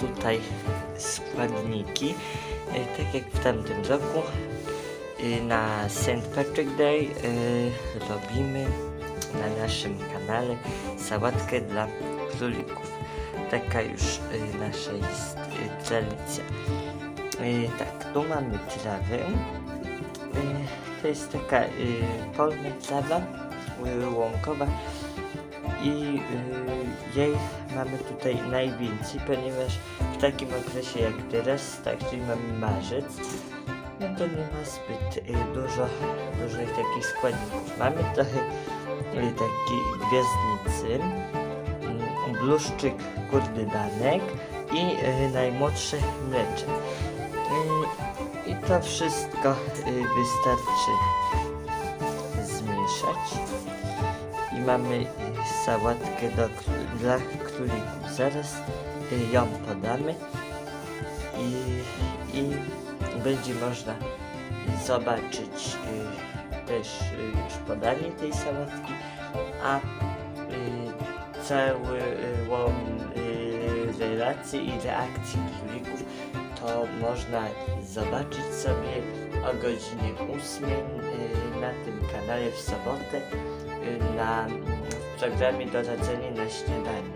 tutaj składniki. E, Tak jak w tamtym roku e, na St. Patrick Day e, robimy na naszym kanale sałatkę dla królików. Taka już nasza jest tradycja. Tak, tu mamy trawę. To jest taka polna trawa łąkowa i y, jej mamy tutaj najwięcej, ponieważ w takim okresie jak teraz, tak, czyli mamy marzec, no to nie ma zbyt y, dużo różnych takich składników. Mamy trochę y, takiej gwiazdnicy, y, bluszczyk kurdydanek i najmłodsze mlecze. I to wszystko wystarczy zmieszać i mamy sałatkę do, dla królików. Zaraz y, ją podamy i, i będzie można zobaczyć y, też y, już podanie tej sałatki, a całą relację i reakcję królików to można zobaczyć sobie o godzinie 8 y, na tym kanale w sobotę y, na w programie Doradzenie na śniadanie.